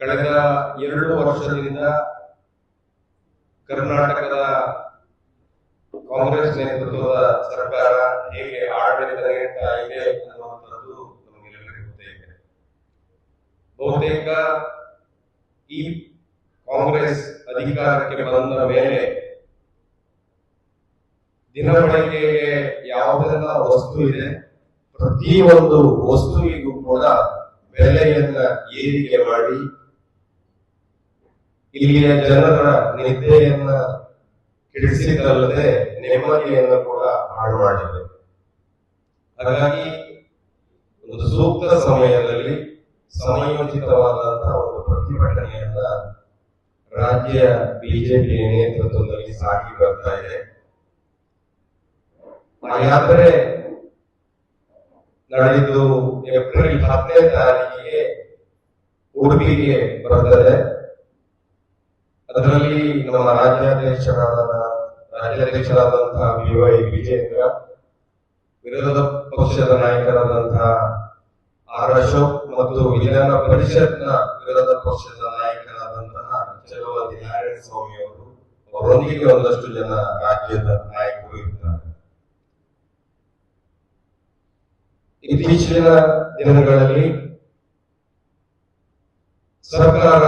ಕಳೆದ ಎರಡು ವರ್ಷದಿಂದ ಕರ್ನಾಟಕದ ಕಾಂಗ್ರೆಸ್ ನೇತೃತ್ವದ ಸರ್ಕಾರ ಹೇಗೆ ಆಡಳಿತ ನೀಡ್ತಾ ಇದೆ ಅನ್ನುವಂಥದ್ದು ನಮಗೆಲ್ಲರಿಗೂ ಗೊತ್ತೇ ಬಹುತೇಕ ಈ ಕಾಂಗ್ರೆಸ್ ಅಧಿಕಾರಕ್ಕೆ ಬಂದ ಮೇಲೆ ದಿನಬಳಕೆಗೆ ಯಾವುದೆಲ್ಲ ವಸ್ತು ಇದೆ, ಪ್ರತಿಯೊಂದು ವಸ್ತುವಿಗೂ ಕೂಡ ಬೆಲೆಯನ್ನ ಏರಿಕೆ ಮಾಡಿ ಇಲ್ಲಿಯ ಜನರ ನಿದ್ದೆಯನ್ನ ಕೆಡಿಸಿದ್ದಲ್ಲದೆ ನೆಮ್ಮದಿಯನ್ನು ಕೂಡ ಹಾಳು ಮಾಡಿದೆ ಹಾಗಾಗಿ ಒಂದು ಸೂಕ್ತ ಸಮಯದಲ್ಲಿ ಸಮಯೋಚಿತವಾದಂತಹ ಒಂದು ಪ್ರತಿಭಟನೆಯನ್ನ ರಾಜ್ಯ ಬಿಜೆಪಿ ನೇತೃತ್ವದಲ್ಲಿ ಸಾಗಿ ಬರ್ತಾ ಇದೆ. ಆ ಯಾತ್ರೆ ನಡೆದು ಏಪ್ರಿಲ್ ಹತ್ತನೇ ತಾರೀಕಿಗೆ ಉಡುಪಿಗೆ ಬರ್ತದೆ. ಅದರಲ್ಲಿ ನಮ್ಮ ರಾಜ್ಯಾಧ್ಯಕ್ಷರಾದ, ರಾಜ್ಯಾಧ್ಯಕ್ಷರಾದಂತಹ ಬಿ ವೈ ವಿಜೇಂದ್ರ ವಿರೋಧ ಪಕ್ಷದ ನಾಯಕರಾದಂತಹ ಆರ್ ಅಶೋಕ್ ಮತ್ತು ವಿಧಾನ ಪರಿಷತ್ನ ವಿರೋಧ ಪಕ್ಷದ ನಾಯಕರಾದಂತಹ ಚಲುವತಿ ನಾರಾಯಣ ಸ್ವಾಮಿ ಅವರು, ಅವರೊಂದಿಗೆ ಒಂದಷ್ಟು ಜನ ರಾಜ್ಯದ ನಾಯಕರು ಇದ್ದಾರೆ. ಇತ್ತೀಚಿನ ದಿನಗಳಲ್ಲಿ ಸರ್ಕಾರ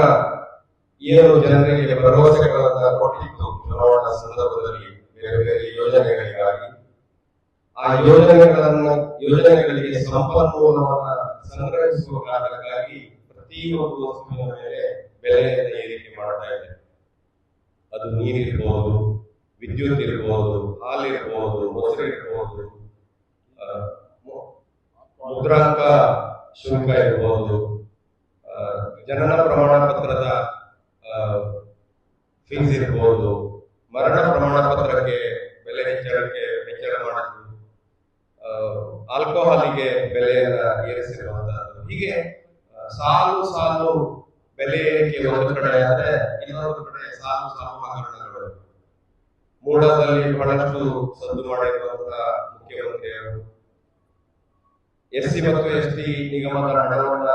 ಏನು ಜನರಿಗೆ ಭರವಸೆಗಳನ್ನ ಕೊಟ್ಟಿತ್ತು ಚುನಾವಣಾ ಸಂದರ್ಭದಲ್ಲಿ ಬೇರೆ ಬೇರೆ ಯೋಜನೆಗಳಿಗಾಗಿ. ಆ ಯೋಜನೆಗಳನ್ನ ಯೋಜನೆಗಳಿಗೆ ಸಂಪನ್ಮೂಲವನ್ನ ಸಂಗ್ರಹಿಸುವ ಕಾರಣಕ್ಕಾಗಿ ಪ್ರತಿಯೊಂದು ವಸ್ತುವಿನ ಮೇಲೆ ಬೆಲೆಯನ್ನು ಏರಿಕೆ ಮಾಡ್ತಾ ಇದೆ. ಅದು ನೀರಿರ್ಬಹುದು ವಿದ್ಯುತ್ ಇರ್ಬೋದು ಹಾಲಿರ್ಬೋದು ಮೊಸರು ಇರ್ಬೋದು ಆ, ಮು- ಮುದ್ರಾಂಕ ಶುಲ್ಕ ಇರ್ಬೋದು ಆ, ಜನನ ಪ್ರಮಾಣ ಪತ್ರದ ಫೀಸ್ ಇರ್ಬೋದು ಮರಣ ಪ್ರಮಾಣ ಪತ್ರಕ್ಕೆ, ಬೆಲೆ ಹೆಚ್ಚಳಕ್ಕೆ, ಹೆಚ್ಚಳ ಮಾಡಿದ್ದು ಆಲ್ಕೋಹಾಲಿಗೆ ಬೆಲೆಯನ್ನ ಏರಿಸಿರುವಂತಹದ್ದು. ಹೀಗೆ ಸಾಲು ಸಾಲು ಬೆಲೆ ಏರಿಕೆ ಒಂದು ಕಡೆ ಆದ್ರೆ ಇನ್ನೊಂದು ಕಡೆ ಸಾಲು ಸಾಲು ಹಗರಣಗಳು. ಮೂಡದಲ್ಲಿ ಬಹಳಷ್ಟು ಸದ್ದು ಮಾಡಿರುವಂತಹ ಮುಖ್ಯಮಂತ್ರಿಯವರು. ಎಸ್ ಸಿ ಮತ್ತು ಎಸ್ ಟಿ ನಿಗಮದ ಹಣವನ್ನ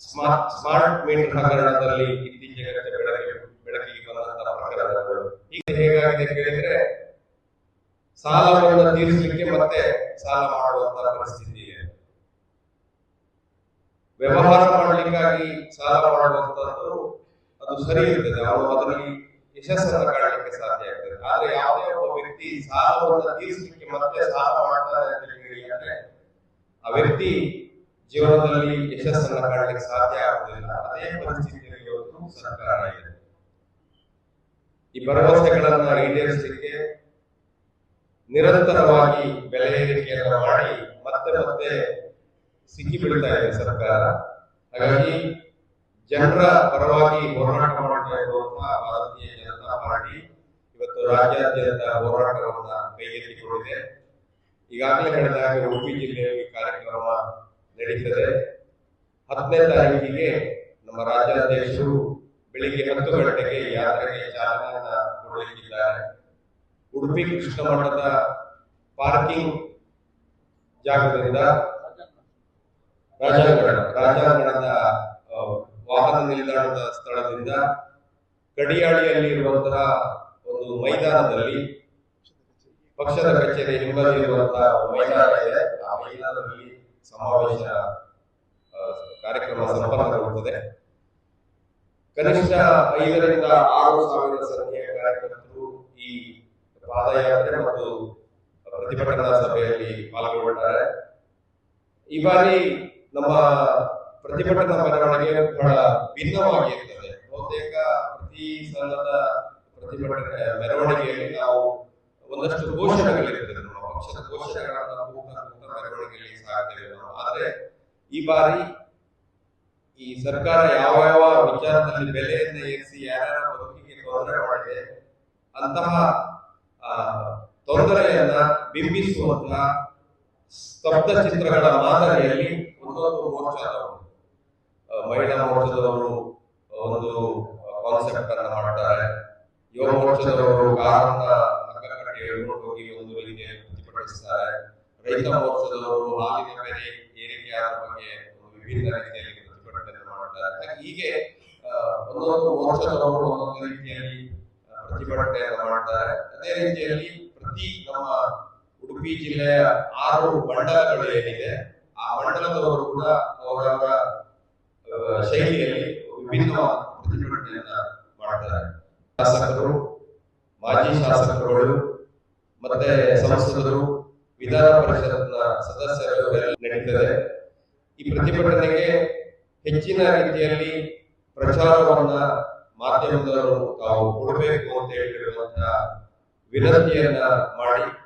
ಸ್ಮಾರ್ಟ್ ಸ್ಮಾರ್ಟ್ ಮೀಟರ್ ಹಗರಣದಲ್ಲಿ ಇತ್ತೀಚೆಗೆ ಬೆಳಕಿಗೆ ಬೆಳಕಿಗೆ ಬಂದಂತಹ ಪ್ರಕರಣಗಳು. ಈಗ ಹೇಗಾಗಿದೆ ಕೇಳಿದ್ರೆ ಸಾಲವನ್ನು ತೀರಿಸಲಿಕ್ಕೆ ಮತ್ತೆ ಸಾಲ ಮಾಡುವಂತಹ ಪರಿಸ್ಥಿತಿ ಇದೆ. ವ್ಯವಹಾರ ಮಾಡಲಿಕ್ಕಾಗಿ ಸಾಲ ಮಾಡುವಂತದ್ದು ಅದು ಸರಿ ಇರ್ತದೆ. ಅವರು ಅದರಲ್ಲಿ ಯಶಸ್ಸನ್ನು ಕಾಣಲಿಕ್ಕೆ ಸಾಧ್ಯ ಆಗ್ತದೆ. ಆದ್ರೆ ಯಾವುದೇ ಒಬ್ಬ ವ್ಯಕ್ತಿ ಸಾಲವನ್ನು ತೀರಿಸಲಿಕ್ಕೆ ಮತ್ತೆ ಸಾಲ ಮಾಡ್ತಾರೆ ಅಂತ ಹೇಳಿ ಅಂದ್ರೆ, ಆ ವ್ಯಕ್ತಿ ಜೀವನದಲ್ಲಿ ಯಶಸ್ಸನ್ನ ಕಾಣಲಿಕ್ಕೆ ಸಾಧ್ಯ ಆಗುವುದಿಲ್ಲ. ಅದೇ ಪರಿಸ್ಥಿತಿಯಲ್ಲಿ ಇವತ್ತು ಸರ್ಕಾರ ಇದೆ ಈ ಭರವಸೆಗಳನ್ನ ಈಡೇರಿಸಲಿಕ್ಕೆ ನಿರಂತರವಾಗಿ ಬೆಲೆ ಏರಿಕೆಯನ್ನು ಮಾಡಿ ಮತ್ತೆ ಮತ್ತೆ ಸಿಕ್ಕಿ ಬೀಳ್ತಾ ಇದೆ ಸರ್ಕಾರ. ಹಾಗಾಗಿ ಜನರ ಪರವಾಗಿ ಹೋರಾಟ ಮಾಡ್ತಾ ಇರುವಂತಹ ಭಾರತೀಯ ಜನತಾ ಪಾರ್ಟಿ ಇವತ್ತು ರಾಜ್ಯಾದ್ಯಂತ ಹೋರಾಟವನ್ನ ಕೈಗೆತ್ತಿಕೊಂಡಿದೆ. ಈಗಾಗಲೇ ಹೇಳಿದ ಹಾಗೆ ಉಡುಪಿ ಜಿಲ್ಲೆಯಲ್ಲಿ ಕಾರ್ಯಕ್ರಮ ನಡೀತದೆ. ಹತ್ತನೇ ತಾರೀಕಿಗೆ ನಮ್ಮ ರಾಜ್ಯಾಧ್ಯಕ್ಷರು ಬೆಳಿಗ್ಗೆ ಹತ್ತು ಗಂಟೆಗೆ ಯಾತ್ರೆಗೆ ಚಾಲನೆಯನ್ನ ಕೊಡಲಿಕ್ಕಿದ್ದಾರೆ ಉಡುಪಿ ಕೃಷ್ಣ ಮಠದ ಪಾರ್ಕಿಂಗ್ ಜಾಗದಿಂದ ರಾಜಾಂಗಣ, ರಾಜಾಂಗಣದ ವಾಹನ ನಿಲ್ದಾಣದ ಸ್ಥಳದಿಂದ ಕಡಿಯಾಳಿಯಲ್ಲಿ ಇರುವಂತಹ ಒಂದು ಮೈದಾನದಲ್ಲಿ, ಪಕ್ಷದ ಕಚೇರಿ ಹಿಂಬದಿ ಇರುವಂತಹ ಒಂದು ಮೈದಾನ ಇದೆ. ಆ ಮೈದಾನದಲ್ಲಿ ಸಮಾವೇಶ ಕಾರ್ಯಕ್ರಮ ಸಂಪನ್ನಗೊಳ್ಳುತ್ತದೆ. ಕನಿಷ್ಠ ಐದರಿಂದ ಆರು ಸಾವಿರ ಸಂಖ್ಯೆಯ ಕಾರ್ಯಕರ್ತರು ಈ ಪಾದಯಾತ್ರೆ ಮತ್ತು ಪ್ರತಿಭಟನಾ ಸಭೆಯಲ್ಲಿ ಪಾಲ್ಗೊಳ್ಳುತ್ತಾರೆ. ಈ ಬಾರಿ ನಮ್ಮ ಪ್ರತಿಭಟನಾ ಮೆರವಣಿಗೆ ಬಹಳ ಭಿನ್ನವಾಗಿರುತ್ತದೆ. ಬಹುತೇಕ ಪ್ರತಿ ಸಲದ ಪ್ರತಿಭಟನೆ ಮೆರವಣಿಗೆಯಲ್ಲಿ ನಾವು ಒಂದಷ್ಟು ಪಕ್ಷದ ಘೋಷಣೆಗಳನ್ನ ಕೂಗ್ತಾ ಕೂಗ್ತಾ ಮೆರವಣಿಗೆಯಲ್ಲಿ ಆದರೆ ಈ ಬಾರಿ ಈ ಸರ್ಕಾರ ಯಾವ ಯಾವ ವಿಚಾರದಲ್ಲಿ ಬೆಲೆಯನ್ನು ಏರಿಸಿ ಯಾರ್ಯಾರ ಬದುಕಿಗೆ ತೊಂದರೆ ಮಾಡಿದೆ, ಅಂತಹ ತೊಂದರೆಯನ್ನ ಬಿಂಬಿಸುವಂತಹ ಸ್ತಬ್ಧ ಚಿತ್ರಗಳ ಮಾದರಿಯಲ್ಲಿ ಒಂದೊಂದು ಮೋರ್ಚಾದವರು ಮಹಿಳಾ ಮೋರ್ಚಾದವರು ಒಂದು ಕಾನ್ಸೆಪ್ಟ್ ಅನ್ನ ಮಾಡ್ತಾರೆ. ಯುವ ಮೋರ್ಚಾದವರು ಕಾರನ್ನ ಹಗ್ಗ ಕಟ್ಟಿ ಎಳ್ಕೊಂಡು ಹೋಗಿ ಒಂದು ರೀತಿಯಲ್ಲಿ ಪ್ರತಿಭಟಿಸ್ತಾರೆ ರೈತ ಮೋರ್ಚಾದವರು ಹಾಲಿನ ಬೆಲೆ ಏರಿಕೆ ಆದ ಬಗ್ಗೆ ವಿಭಿನ್ನ ರೀತಿಯಲ್ಲಿ ಪ್ರತಿಭಟನೆ ಹೀಗೆ ಆ, ಒಂದೊಂದು ಮೋರ್ಚಾದವರು ಒಂದೊಂದು ರೀತಿಯಲ್ಲಿ ಪ್ರತಿಭಟನೆಯನ್ನು ಮಾಡ್ತಾರೆ ಅದೇ ರೀತಿಯಲ್ಲಿ ಪ್ರತಿ ನಮ್ಮ ಉಡುಪಿ ಜಿಲ್ಲೆಯ ಆರು ಮಂಡಲಗಳು ಏನಿದೆ ಆ ಮಂಡಲದವರು ಕೂಡ ಅವರವರ ಶೈಲಿಯಲ್ಲಿ ವಿಭಿನ್ನ ಪ್ರತಿಭಟನೆಯನ್ನ ಮಾಡ್ತಾರೆ ಶಾಸಕರು ಮಾಜಿ ಶಾಸಕರುಗಳು ಮತ್ತೆ ಸಂಸದರು ವಿಧಾನ ಪರಿಷತ್ನ ಸದಸ್ಯರು ನಡೀತದೆ. ಈ ಪ್ರತಿಭಟನೆಗೆ ಹೆಚ್ಚಿನ ರೀತಿಯಲ್ಲಿ ಪ್ರಚಾರವನ್ನ ಮಾಧ್ಯಮದವರು ತಾವು ಕೊಡಬೇಕು ಅಂತ ಹೇಳಿರುವಂತಹ ವಿನಂತಿಯನ್ನ ಮಾಡಿ